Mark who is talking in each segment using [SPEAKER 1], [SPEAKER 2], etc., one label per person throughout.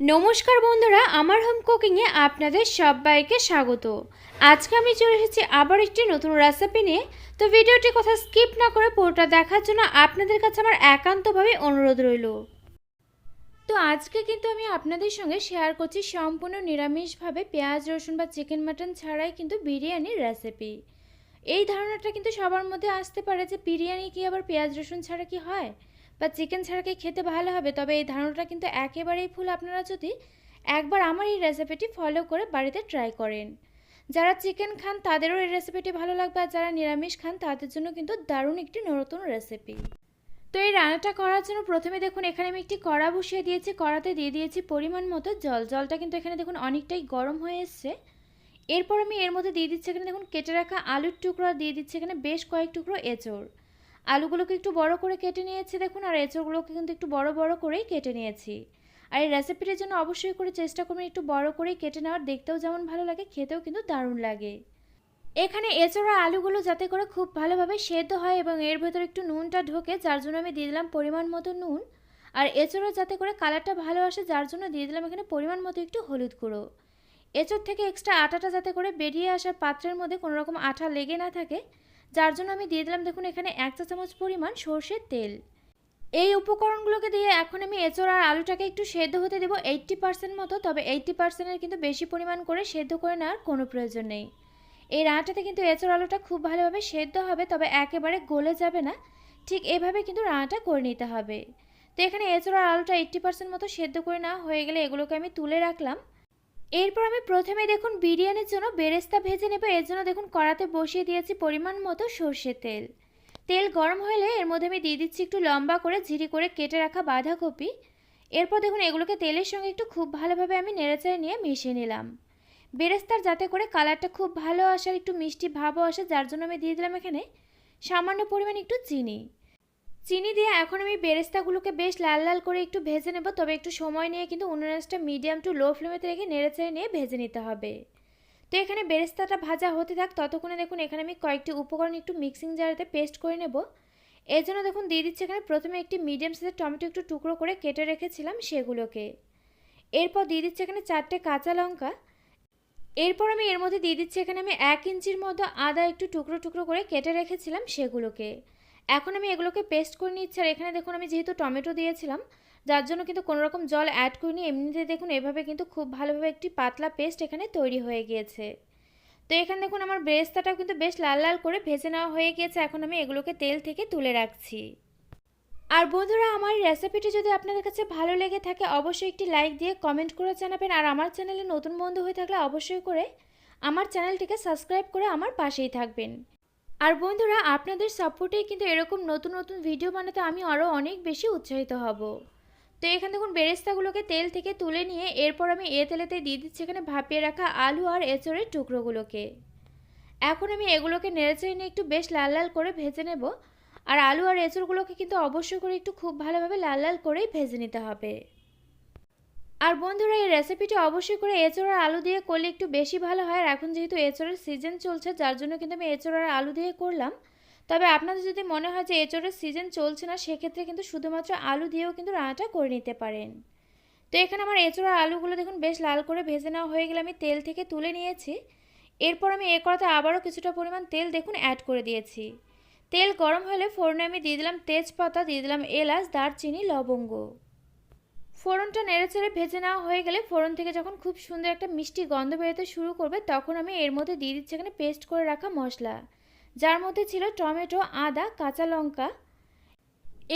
[SPEAKER 1] নমস্কার বন্ধুরা, আমার হোম কুকিংয়ে আপনাদের সবাইকে স্বাগত। আজকে আমি চলে এসেছি আবার একটি নতুন রেসিপি নিয়ে। তো ভিডিওটি কথা স্কিপ না করে পুরোটা দেখার জন্য আপনাদের কাছে আমার একান্তভাবে অনুরোধ রইল। তো আজকে কিন্তু আমি আপনাদের সঙ্গে শেয়ার করছি সম্পূর্ণ নিরামিষভাবে পেঁয়াজ, রসুন বা চিকেন মাটন ছাড়াই কিন্তু বিরিয়ানির রেসিপি এই ধারণাটা কিন্তু সবার মধ্যে আসতে পারে যে বিরিয়ানি কি আবার পেঁয়াজ, রসুন ছাড়া কি হয়? বা চিকেন ছাড়া কি খেতে ভালো হবে? তবে এই ধারণাটা কিন্তু একেবারেই ভুল। আপনারা যদি একবার আমার এই রেসিপিটি ফলো করে বাড়িতে ট্রাই করেন। যারা চিকেন খান, তাদেরও এই রেসিপিটি ভালো লাগবে। আর যারা নিরামিষ খান, তাদের জন্য কিন্তু দারুণ একটি নতুন রেসিপি তো এই রান্নাটা করার জন্য প্রথমে দেখুন, এখানে আমি একটি কড়া বসিয়ে দিয়েছি। কড়াতে দিয়ে দিয়েছি পরিমাণ মতো জল। জলটা কিন্তু এখানে দেখুন অনেকটাই গরম হয়ে এসছে। এরপর আমি এর মধ্যে দিয়ে দিচ্ছি এখানে দেখুন, কেটে রাখা আলুর টুকরো। দিয়ে দিচ্ছি এখানে বেশ কয়েক টুকরো এঁচড়। আলুগুলোকে একটু বড় করে কেটে নিয়েছি, দেখুন, আর এঁচড়গুলোকে কিন্তু একটু বড় বড় করেই কেটে নিয়েছি। আর এই রেসিপিটির জন্য অবশ্যই করে চেষ্টা করবেন একটু বড় করেই কেটে নেওয়ার, দেখতেও যেমন ভালো লাগে, খেতেও কিন্তু দারুণ লাগে। এখানে এছাড়া আলুগুলো যাতে করে খুব ভালোভাবে সেদ্ধ হয় এবং এর ভেতরে একটু নুনটা ঢোকে, যার জন্য আমি দিয়ে দিলাম পরিমাণ মতো নুন। আর এছাড়া যাতে করে কালারটা ভালো আসে, যার জন্য দিয়ে দিলাম এখানে পরিমাণ মতো একটু হলুদ গুঁড়ো। এঁচড় থেকে এক্সট্রা আটাটা যাতে করে বেরিয়ে আসার পাত্রের মধ্যে কোনো রকম আঠা লেগে না থাকে যার জন্য আমি দিয়ে দিলাম দেখুন এখানে এক চা চামচ পরিমাণ সর্ষের তেল। এই উপকরণগুলোকে দিয়ে এখন আমি এঁচড় আর আলুটাকে একটু সেদ্ধ হতে দেবো এইট্টি পার্সেন্ট মতো, তবে এইট্টি পার্সেন্টের কিন্তু বেশি পরিমাণ করে সেদ্ধ করে নেওয়ার কোনো প্রয়োজন নেই। এই রান্নাটাতে কিন্তু এঁচড় আলুটা খুব ভালোভাবে সেদ্ধ হবে, তবে একেবারে গলে যাবে না। ঠিক এভাবে কিন্তু রান্নাটা করে নিতে হবে। তো এখানে এঁচড় আর আলুটা এইট্টি পার্সেন্ট মতো সেদ্ধ করে নেওয়া হয়ে গেলে এগুলোকে আমি তুলে রাখলাম। এরপর আমি প্রথমে দেখুন বিরিয়ানির জন্য বেরেস্তা ভেজে নেব। এর জন্য দেখুন কড়াতে বসিয়ে দিয়েছি পরিমাণ মতো সর্ষের তেল। তেল গরম হলে এর মধ্যে আমি দিয়ে দিচ্ছি একটু লম্বা করে ঝিরি করে কেটে রাখা বাঁধাকপি। এরপর দেখুন এগুলোকে তেলের সঙ্গে একটু খুব ভালোভাবে আমি নেড়েচেড়ে নিয়ে মিশিয়ে নিলাম। বেরেস্তার যাতে করে কালারটা খুব ভালো আসার একটু মিষ্টি ভাবও আসে, যার জন্য আমি দিয়ে দিলাম এখানে সামান্য পরিমাণ একটু চিনি। চিনি দিয়ে এখন আমি বেরেস্তাগুলোকে বেশ লাল লাল করে একটু ভেজে নেব, তবে একটু সময় নিয়ে কিন্তু উনুনাসটা মিডিয়াম টু লো ফ্লেমেতে রেখে নেড়েচেড়ে নিয়ে ভেজে নিতে হবে। তো এখানে বেরেস্তাটা ভাজা হতে থাক, ততক্ষণে দেখুন এখানে আমি কয়েকটি উপকরণ একটু মিক্সিং জারেতে পেস্ট করে নেব। এর জন্য দেখুন দিয়ে দিচ্ছি এখানে প্রথমে একটি মিডিয়াম সাইজের টমেটো একটু টুকরো করে কেটে রেখেছিলাম সেগুলোকে। এরপর দিয়ে দিচ্ছি এখানে চারটে কাঁচা লঙ্কা। এরপর আমি এর মধ্যে দিয়ে দিচ্ছি এখানে আমি এক ইঞ্চির মতো আদা একটু টুকরো টুকরো করে কেটে রেখেছিলাম সেগুলোকে। এখন আমি এগুলোকে পেস্ট করে নিচ্ছি। আর এখানে দেখুন, আমি যেহেতু টমেটো দিয়েছিলাম, যার জন্য কিন্তু কোনো রকম জল অ্যাড করিনি। এমনিতে দেখুন, এভাবে কিন্তু খুব ভালোভাবে একটি পাতলা পেস্ট এখানে তৈরি হয়ে গিয়েছে। তো এখানে দেখুন, আমার বেরেস্তাটাও কিন্তু বেশ লাল লাল করে ভেজে নেওয়া হয়ে গিয়েছে। এখন আমি এগুলোকে তেল থেকে তুলে রাখছি। আর বন্ধুরা, আমার রেসিপিটি যদি আপনাদের কাছে ভালো লেগে থাকে, অবশ্যই একটি লাইক দিয়ে কমেন্ট করে জানাবেন। আর আমার চ্যানেলে নতুন বন্ধু হয়ে থাকলে অবশ্যই করে আমার চ্যানেলটিকে সাবস্ক্রাইব করে আমার পাশেই থাকবেন। আর বন্ধুরা, আপনাদের সাপোর্টে কিন্তু এরকম নতুন নতুন ভিডিও বানাতে আমি আরও অনেক বেশি উৎসাহিত হব। তো এখানে দেখুন, বেরেস্তাগুলোকে তেল থেকে তুলে নিয়ে এরপর আমি এ তেলেতে দিয়ে দিচ্ছি এখানে ভাপিয়ে রাখা আলু আর এঁচড়ের টুকরোগুলোকে। এখন আমি এগুলোকে নেড়েচেড়ে নিয়ে একটু বেশ লাল লাল করে ভেজে নেব। আর আলু আর এঁচড়গুলোকে কিন্তু অবশ্যই করে একটু খুব ভালোভাবে লাল লাল করেই ভেজে নিতে হবে। আর বন্ধুরা, এই রেসিপিটি অবশ্যই করে এঁচড় আর আলু দিয়ে করলে একটু বেশি ভালো হয়। আর এখন যেহেতু এঁচড়ের সিজন চলছে, যার জন্য কিন্তু আমি এঁচড় আর আলু দিয়ে করলাম। তবে আপনাদের যদি মনে হয় যে এঁচড়ের সিজন চলছে না, সেক্ষেত্রে কিন্তু শুধুমাত্র আলু দিয়েও কিন্তু রান্নাটা করে নিতে পারেন। তো এখানে আমার এঁচড় আর আলুগুলো দেখুন, বেশ লাল করে ভেজে নেওয়া হয়ে গেলে আমি তেল থেকে তুলে নিয়েছি। এরপর আমি এ করাতে আবারও কিছুটা পরিমাণ তেল দেখুন অ্যাড করে দিয়েছি। তেল গরম হলে ফোড়নে আমি দিয়ে দিলাম তেজপাতা, দিয়ে দিলাম এলাচ, দারচিনি, লবঙ্গ। ফোড়নটা নেড়েচেড়ে ভেজে নেওয়া হয়ে গেলে ফোড়ন থেকে যখন খুব সুন্দর একটা মিষ্টি গন্ধ বেরোতে শুরু করবে, তখন আমি এর মধ্যে দিয়ে দিচ্ছি এখানে পেস্ট করে রাখা মশলা। যার মধ্যে ছিল টমেটো, আদা, কাঁচা লঙ্কা।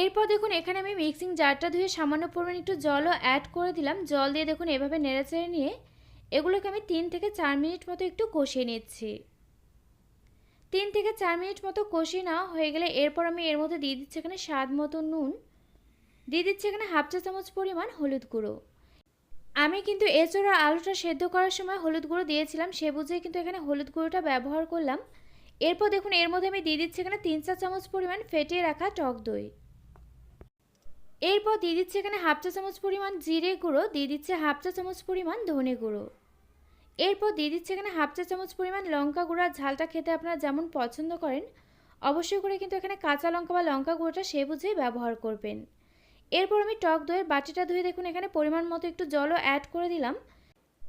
[SPEAKER 1] এরপর দেখুন এখানে আমি মিক্সিং জারটা ধুয়ে সামান্য পরিমাণ একটু জলও অ্যাড করে দিলাম। জল দিয়ে দেখুন এভাবে নেড়েচেড়ে নিয়ে এগুলোকে আমি তিন থেকে চার মিনিট মতো একটু কষিয়ে নিচ্ছি। তিন থেকে চার মিনিট মতো কষিয়ে নেওয়া হয়ে গেলে এরপর আমি এর মধ্যে দিয়ে দিচ্ছি এখানে স্বাদ মতো নুন। দিয়ে দিচ্ছি এখানে হাফ চা চামচ পরিমাণ হলুদ গুঁড়ো। আমি কিন্তু এছাড়া আলুটা সেদ্ধ করার সময় হলুদ গুঁড়ো দিয়েছিলাম, সে বুঝেই কিন্তু এখানে হলুদ গুঁড়োটা ব্যবহার করলাম। এরপর দেখুন, এর মধ্যে আমি দিয়ে দিচ্ছি এখানে তিন চা চামচ পরিমাণ ফেটিয়ে রাখা টক দই। এরপর দিয়ে দিচ্ছি এখানে হাফ চা চামচ পরিমাণ জিরে গুঁড়ো, দিয়ে দিচ্ছে হাফ চা চামচ পরিমাণ ধনে গুঁড়ো। এরপর দিয়ে দিচ্ছে এখানে হাফ চা চামচ পরিমাণ লঙ্কা গুঁড়া ঝালটা খেতে আপনারা যেমন পছন্দ করেন, অবশ্যই করে কিন্তু এখানে কাঁচা লঙ্কা বা লঙ্কা গুঁড়োটা সে বুঝেই ব্যবহার করবেন। এরপর আমি টক দইয়ের বাটিটা ধুয়ে দেখুন, এখানে পরিমাণ মতো একটু জলও অ্যাড করে দিলাম।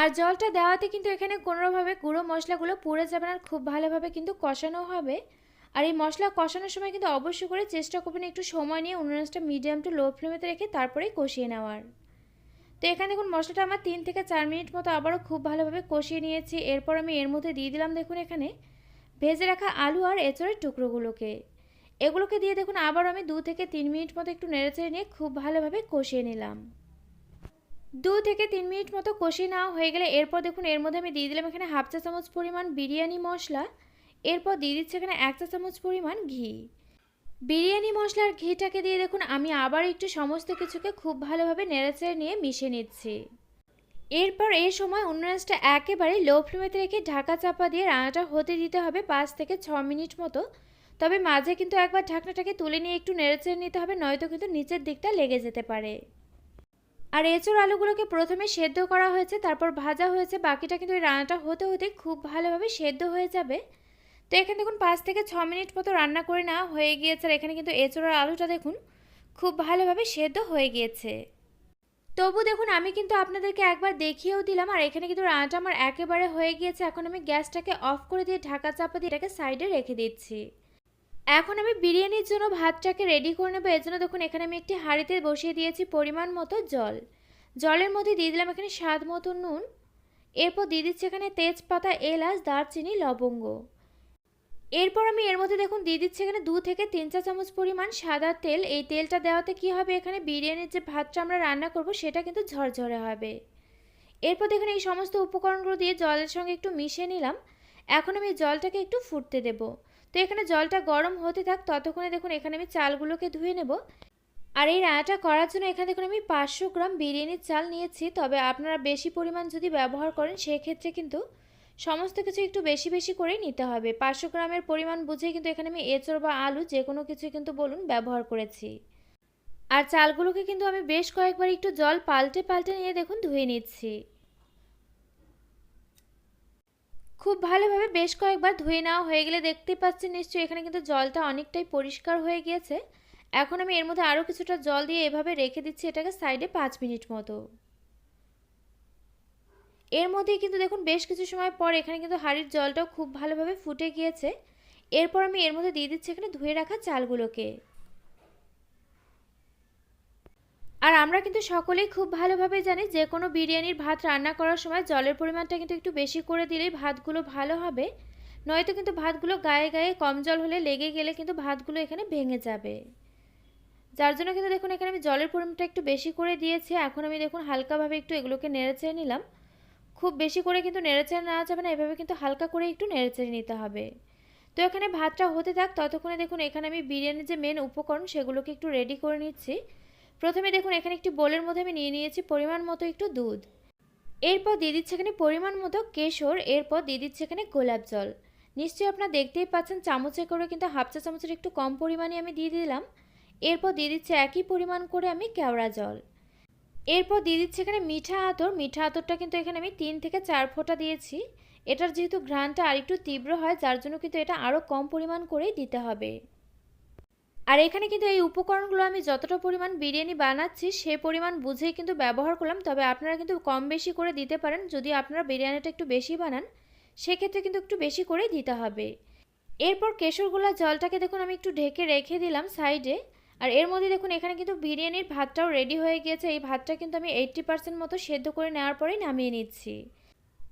[SPEAKER 1] আর জলটা দেওয়াতে কিন্তু এখানে কোনোভাবে গুঁড়ো মশলাগুলো পুড়ে যাবে না খুব ভালোভাবে কিন্তু কষানো হবে। আর এই মশলা কষানোর সময় কিন্তু অবশ্যই করে চেষ্টা করবেন একটু সময় নিয়ে উনুনাসটা মিডিয়াম টু লো ফ্লেমেতে রেখে তারপরেই কষিয়ে নেওয়ার। তো এখানে দেখুন, মশলাটা আমার তিন থেকে চার মিনিট মতো আবারও খুব ভালোভাবে কষিয়ে নিয়েছি। এরপর আমি এর মধ্যে দিয়ে দিলাম দেখুন এখানে ভেজে রাখা আলু আর এঁচড়ের টুকরোগুলোকে। এগুলোকে দিয়ে দেখুন, আবার আমি দু থেকে তিন মিনিট মতো একটু নেড়েচেড়ে নিয়ে খুব ভালোভাবে কষিয়ে নিলাম। দু থেকে তিন মিনিট মতো কষিয়ে নেওয়া হয়ে গেলে এরপর দেখুন, এর মধ্যে আমি দিয়ে দিলাম এখানে হাফ চা চামচ পরিমাণ বিরিয়ানি মশলা। এরপর দিয়ে দিচ্ছে এখানে এক চা চামচ পরিমাণ ঘি। বিরিয়ানি মশলার ঘিটাকে দিয়ে দেখুন, আমি আবার একটু সমস্ত কিছুকে খুব ভালোভাবে নেড়েচেড়ে নিয়ে মিশিয়ে নিচ্ছি। এরপর এই সময় অন্য উন্নয়নটা একেবারে লো ফ্লেমেতে রেখে ঢাকা চাপা দিয়ে রান্নাটা হতে দিতে হবে পাঁচ থেকে ছ মিনিট মতো। তবে মাঝে কিন্তু একবার ঢাকনাটাকে তুলে নিয়ে একটু নেড়েচেড়ে নিতে হবে, নয়তো কিন্তু নিচের দিকটা লেগে যেতে পারে। আর এঁচড় আলুগুলোকে প্রথমে সেদ্ধ করা হয়েছে, তারপর ভাজা হয়েছে, বাকিটা কিন্তু রান্নাটা হতে হতে খুব ভালোভাবে সেদ্ধ হয়ে যাবে। তো এখানে দেখুন, পাঁচ থেকে ছ মিনিট মতো রান্না করে নেওয়া হয়ে গিয়েছে, আর এখানে কিন্তু এঁচড় আর আলুটা দেখুন খুব ভালোভাবে সেদ্ধ হয়ে গিয়েছে। তবু দেখুন, আমি কিন্তু আপনাদেরকে একবার দেখিয়েও দিলাম, আর এখানে কিন্তু রান্নাটা আমার একেবারে হয়ে গিয়েছে। এখন আমি গ্যাসটাকে অফ করে দিয়ে ঢাকা চাপা দিয়ে এটাকে সাইডে রেখে দিচ্ছি। এখন আমি বিরিয়ানির জন্য ভাতটাকে রেডি করে নেব। এর জন্য দেখুন, এখানে আমি একটি হাঁড়িতে বসিয়ে দিয়েছি পরিমাণ মতো জল। জলের মধ্যে দিয়ে দিলাম এখানে স্বাদ মতো নুন। এরপর দিয়ে দিচ্ছি এখানে তেজপাতা, এলাচ, দারচিনি, লবঙ্গ। এরপর আমি এর মধ্যে দেখুন, দিয়ে দিচ্ছি এখানে দু থেকে তিন চা চামচ পরিমাণ সাদা তেল। এই তেলটা দেওয়াতে কি হবে? এখানে বিরিয়ানির যে ভাতটা আমরা রান্না করব, সেটা কিন্তু ঝরঝরে হবে। এরপর দেখুন, এই সমস্ত উপকরণগুলো দিয়ে জলের সঙ্গে একটু মিশিয়ে নিলাম। এখন আমি জলটাকে একটু ফুটতে দেব। তো এখানে জলটা গরম হতে থাক, ততক্ষণে দেখুন এখানে আমি চালগুলোকে ধুয়ে নেব। আর এই রান্নাটা করার জন্য এখানে দেখুন আমি পাঁচশো গ্রাম বিরিয়ানির চাল নিয়েছি, তবে আপনারা বেশি পরিমাণ যদি ব্যবহার করেন, সেক্ষেত্রে কিন্তু সমস্ত কিছু একটু বেশি বেশি করেই নিতে হবে। পাঁচশো গ্রামের পরিমাণ বুঝে কিন্তু এখানে আমি এঁচড় বা আলু যে কোনো কিছু কিন্তু বলুন ব্যবহার করেছি। আর চালগুলোকে কিন্তু আমি বেশ কয়েকবার একটু জল পাল্টে পাল্টে নিয়ে দেখুন ধুয়ে নিচ্ছি। খুব ভালোভাবে বেশ কয়েকবার ধুয়ে নেওয়া হয়ে গেলে দেখতেই পাচ্ছেন নিশ্চয়ই এখানে কিন্তু জলটা অনেকটাই পরিষ্কার হয়ে গিয়েছে। এখন আমি এর মধ্যে আরও কিছুটা জল দিয়ে এভাবে রেখে দিচ্ছি এটাকে সাইডে পাঁচ মিনিট মতো। এর মধ্যেই কিন্তু দেখুন বেশ কিছু সময় পর এখানে কিন্তু হাঁড়ির জলটাও খুব ভালোভাবে ফুটে গিয়েছে। এরপর আমি এর মধ্যে দিয়ে দিচ্ছি এখানে ধুয়ে রাখা চালগুলোকে। আর আমরা কিন্তু সকলেই খুব ভালোভাবে জানি যে কোনো বিরিয়ানির ভাত রান্না করার সময় জলের পরিমাণটা কিন্তু একটু বেশি করে দিলেই ভাতগুলো ভালো হবে। নয়তো কিন্তু ভাতগুলো গায়ে গায়ে কম জল হলে লেগে গেলে কিন্তু ভাতগুলো এখানে ভেঙে যাবে। যার জন্য কিন্তু দেখুন, এখানে আমি জলের পরিমাণটা একটু বেশি করে দিয়েছি। এখন আমি দেখুন, হালকাভাবে একটু এগুলোকে নেড়েচেড়ে নিলাম। খুব বেশি করে কিন্তু নেড়েচেড়ে নেওয়া যাবে না, এভাবে কিন্তু হালকা করে একটু নেড়েচেড়ে নিতে হবে। তো এখানে ভাতটা হতে থাক, ততক্ষণে দেখুন, এখানে আমি বিরিয়ানির যে মেন উপকরণ, সেগুলোকে একটু রেডি করে নিচ্ছি। প্রথমে দেখুন, এখানে একটি বোলের মধ্যে আমি নিয়ে নিয়েছি পরিমাণ মতো একটু দুধ। এরপর দিয়ে দিচ্ছে এখানে পরিমাণ মতো কেশর, এরপর দিয়ে দিচ্ছে এখানে গোলাপ জল। নিশ্চয়ই আপনারা দেখতেই পাচ্ছেন, চামচে করে কিন্তু হাফ চা চামচের একটু কম পরিমাণে আমি দিয়ে দিলাম। এরপর দিয়ে দিচ্ছে একই পরিমাণ করে আমি কেওড়া জল। এরপর দিয়ে দিচ্ছি এখানে মিঠা আতর। মিঠা আতরটা কিন্তু এখানে আমি তিন থেকে চার ফোঁটা দিয়েছি। এটার যেহেতু ঘ্রাণটা আরেকটু তীব্র হয়, যার জন্য কিন্তু এটা আরও কম পরিমাণ করেই দিতে হবে। আর এখানে কিন্তু এই উপকরণগুলো আমি যতটা পরিমাণ বিরিয়ানি বানাচ্ছি, সে পরিমাণ বুঝেই কিন্তু ব্যবহার করলাম। তবে আপনারা কিন্তু কম বেশি করে দিতে পারেন। যদি আপনারা বিরিয়ানিটা একটু বেশি বানান, সেক্ষেত্রে কিন্তু একটু বেশি করেই দিতে হবে। এরপর কেশরগুলা জলটাকে দেখুন, আমি একটু ঢেকে রেখে দিলাম সাইডে। আর এর মধ্যে দেখুন, এখানে কিন্তু বিরিয়ানির ভাতটাও রেডি হয়ে গিয়েছে। এই ভাতটা কিন্তু আমি এইট্টি পার্সেন্ট মতো সেদ্ধ করে নেওয়ার পরেই নামিয়ে নিচ্ছি।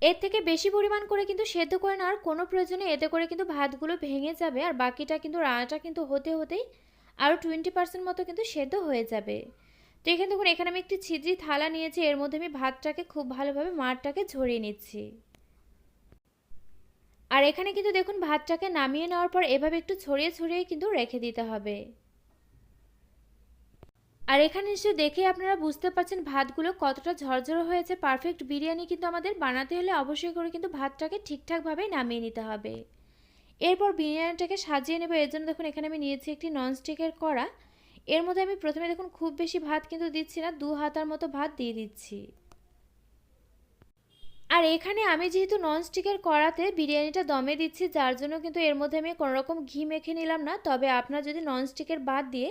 [SPEAKER 1] এর থেকে বেশি পরিমাণ করে কিন্তু সেদ্ধ করে নেওয়ার কোনো প্রয়োজনে এতে করে কিন্তু ভাতগুলো ভেঙে যাবে। আর বাকিটা কিন্তু রান্নাটা কিন্তু হতে হতেই আরও টোয়েন্টি পার্সেন্ট মতো কিন্তু সেদ্ধ হয়ে যাবে। তো এখানে দেখুন, এখানে আমি একটি ছিদ্রি থালা নিয়েছি, এর মধ্যে আমি ভাতটাকে খুব ভালোভাবে মাঠটাকে ঝরিয়ে নিচ্ছি। আর এখানে কিন্তু দেখুন, ভাতটাকে নামিয়ে নেওয়ার পর এভাবে একটু ছড়িয়ে ছড়িয়ে কিন্তু রেখে দিতে হবে। আর এখানে নিশ্চয়ই দেখে আপনারা বুঝতে পারছেন ভাতগুলো কতটা ঝরঝরে হয়েছে। পারফেক্ট বিরিয়ানি কিন্তু আমাদের বানাতে হলে অবশ্যই করে কিন্তু ভাতটাকে ঠিকঠাকভাবে নামিয়ে নিতে হবে। এরপর বিরিয়ানিটাকে সাজিয়ে নেব। এর জন্য দেখুন, এখানে আমি নিয়েছি একটি ননস্টিকের কড়া। এর মধ্যে আমি প্রথমে দেখুন, খুব বেশি ভাত কিন্তু দিচ্ছি না, দু হাতার মতো ভাত দিয়ে দিচ্ছি। আর এখানে আমি যেহেতু ননস্টিকের কড়াতে বিরিয়ানিটা দমে দিচ্ছি, যার জন্য কিন্তু এর মধ্যে আমি কোনোরকম ঘি মেখে নিলাম না। তবে আপনার যদি ননস্টিকের বাদ দিয়ে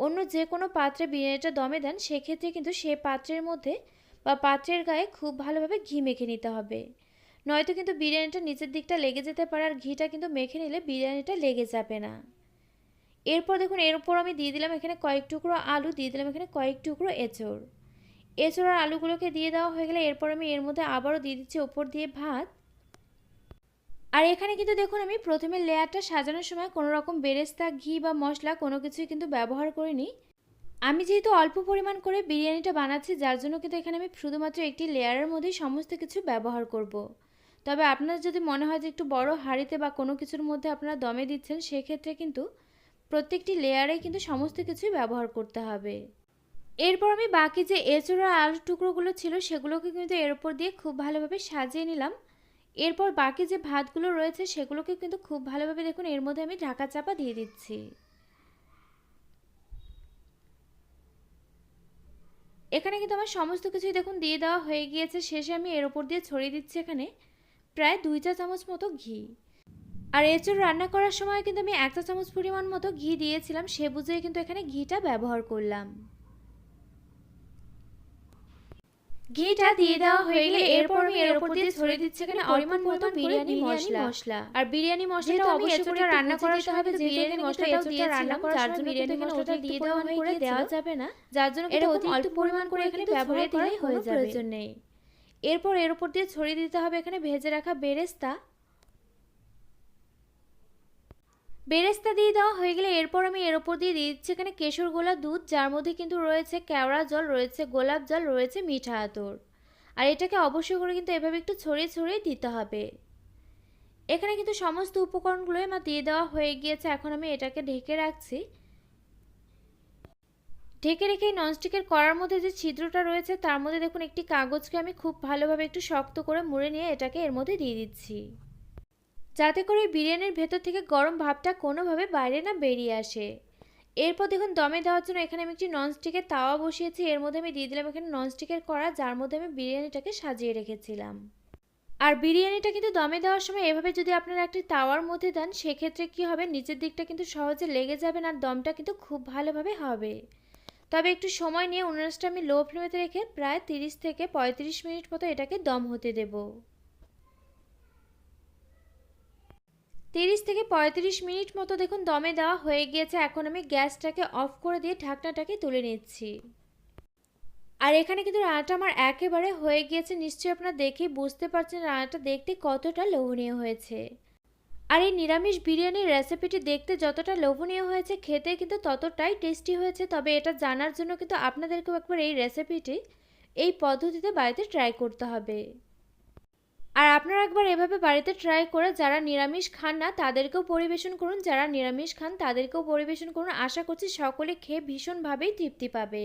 [SPEAKER 1] অন্য যে কোনো পাত্রে বিরিয়ানিটা দমে দেন, সেক্ষেত্রে কিন্তু সে পাত্রের মধ্যে বা পাত্রের গায়ে খুব ভালোভাবে ঘি মেখে নিতে হবে। নয়তো কিন্তু বিরিয়ানিটা নিচের দিকটা লেগে যেতে পারে আর ঘিটা কিন্তু মেখে নিলে বিরিয়ানিটা লেগে যাবে না। এরপর দেখুন, এর উপর আমি দিয়ে দিলাম এখানে কয়েক টুকরো আলু, দিয়ে দিলাম এখানে কয়েক টুকরো এঁচড়। এঁচড় আর আলুগুলোকে দিয়ে দেওয়া হয়ে গেলে এরপর আমি এর মধ্যে আবারও দিয়ে দিচ্ছি ওপর দিয়ে ভাত। আর এখানে কিন্তু দেখুন, আমি প্রথমে লেয়ারটা সাজানোর সময় কোনো রকম বেরেস্তা, ঘি বা মশলা কোনো কিছুই কিন্তু ব্যবহার করিনি। আমি যেহেতু অল্প পরিমাণ করে বিরিয়ানিটা বানাচ্ছি, যার জন্য কিন্তু এখানে আমি শুধুমাত্র একটি লেয়ারের মধ্যেই সমস্ত কিছু ব্যবহার করব। তবে আপনার যদি মনে হয় যে একটু বড় হাঁড়িতে বা কোনো কিছুর মধ্যে আপনারা দমে দিচ্ছেন, সেক্ষেত্রে কিন্তু প্রত্যেকটি লেয়ারে কিন্তু সমস্ত কিছুই ব্যবহার করতে হবে। এরপর আমি বাকি যে এচোড়া আলুর টুকরোগুলো ছিল, সেগুলোকে কিন্তু এর উপর দিয়ে খুব ভালোভাবে সাজিয়ে নিলাম। এরপর বাকি যে ভাতগুলো রয়েছে, সেগুলোকে কিন্তু খুব ভালোভাবে দেখুন, এর মধ্যে আমি ঢাকা চাপা দিয়ে দিচ্ছি। এখানে কিন্তু আমার সমস্ত কিছুই দেখুন, দিয়ে দেওয়া হয়ে গিয়েছে। শেষে আমি এর ওপর দিয়ে ছড়িয়ে দিচ্ছি এখানে। প্রায় দুই চা চামচ মতো ঘি। আর এঁচড় রান্না করার সময় কিন্তু আমি এক চা চামচ পরিমাণ মতো ঘি দিয়েছিলাম সে বুঝে কিন্তু এখানে ঘিটা ব্যবহার করলাম। ঘিটা দিয়ে দেওয়া হয়ে গেলে এরপর আমি এর উপর দিয়ে ছড়িয়ে দিচ্ছি এখানে পরিমাণ মতো বিরিয়ানি মশলা। মশলা আর বিরিয়ানি মশলাটা অবশ্যই করে রান্না করার সময় তো বিরিয়ানি মশলাটাও দিয়ে রান্না করার যার জন্য বিরিয়ানি মশলাটা দিয়ে দেওয়া করে দেওয়া যাবে না। যার জন্য এটা অতিরিক্ত পরিমাণ করে এখানে ব্যবহার দিলেই হয়ে যাবে প্রয়োজন নেই। এরপর এর উপর দিয়ে ছড়িয়ে দিতে হবে এখানে ভেজে রাখা বেরেস্তা। বেরেস্তা দিয়ে দেওয়া হয়ে গেলে এরপর আমি এর ওপর দিয়ে দিয়ে দিচ্ছি এখানে কেশর গোলা দুধ, যার মধ্যে কিন্তু রয়েছে কেওড়া জল, রয়েছে গোলাপ জল, রয়েছে মিঠা আতর। আর এটাকে অবশ্যই করে কিন্তু এভাবে একটু ছড়িয়ে ছড়িয়ে দিতে হবে। এখানে কিন্তু সমস্ত উপকরণগুলোই আমার দিয়ে দেওয়া হয়ে গিয়েছে, এখন আমি এটাকে ঢেকে রাখছি। ঢেকে রেখে এই ননস্টিকের করার মধ্যে যে ছিদ্রটা রয়েছে, তার মধ্যে দেখুন একটি কাগজকে আমি খুব ভালোভাবে একটু শক্ত করে মুড়ে নিয়ে এটাকে এর মধ্যে দিয়ে দিচ্ছি। যাতে করে বিরিয়ানির ভেতর থেকে গরম ভাবটা কোনোভাবে বাইরে না বেরিয়ে আসে। এরপর দেখুন দমে দেওয়ার জন্য এখানে আমি একটি ননস্টিকের তাওয়া বসিয়েছি। এর মধ্যে আমি দিয়ে দিলাম এখানে ননস্টিকের কড়া, যার মধ্যে আমি বিরিয়ানিটাকে সাজিয়ে রেখেছিলাম। আর বিরিয়ানিটা কিন্তু দমে দেওয়ার সময় এভাবে যদি আপনারা একটি তাওয়ার মধ্যে দেন, সেক্ষেত্রে কি হবে? নিচের দিকটা কিন্তু সহজে লেগে যাবে না দমটা কিন্তু খুব ভালোভাবে হবে। তবে একটু সময় নিয়ে উনাসটা আমি লো ফ্লেমেতে রেখে প্রায় তিরিশ থেকে পঁয়ত্রিশ মিনিট মতো এটাকে দম হতে দেবো। তিরিশ থেকে পঁয়ত্রিশ মিনিট মতো দেখুন দমে দেওয়া হয়ে গিয়েছে। এখন আমি গ্যাসটাকে অফ করে দিয়ে ঢাকনাটাকে তুলে নিচ্ছি। আর এখানে কিন্তু রান্নাটা আমার একেবারে হয়ে গিয়েছে। নিশ্চয়ই আপনারা দেখেই বুঝতে পারছেন রান্নাটা দেখতে কতটা লোভনীয় হয়েছে। আর এই নিরামিষ বিরিয়ানির রেসিপিটি দেখতে যতটা লোভনীয় হয়েছে, খেতে কিন্তু ততটাই টেস্টি হয়েছে। তবে এটা জানার জন্য কিন্তু আপনাদেরকেও একবার এই রেসিপিটি এই পদ্ধতিতে বাড়িতে ট্রাই করতে হবে। আর আপনারা একবার এভাবে বাড়িতে ট্রাই করে যারা নিরামিষ খান না, তাদেরকেও পরিবেশন করুন। যারা নিরামিষ খান, তাদেরকেও পরিবেশন করুন। আশা করছি সকলে খেয়ে ভীষণভাবেই তৃপ্তি পাবে।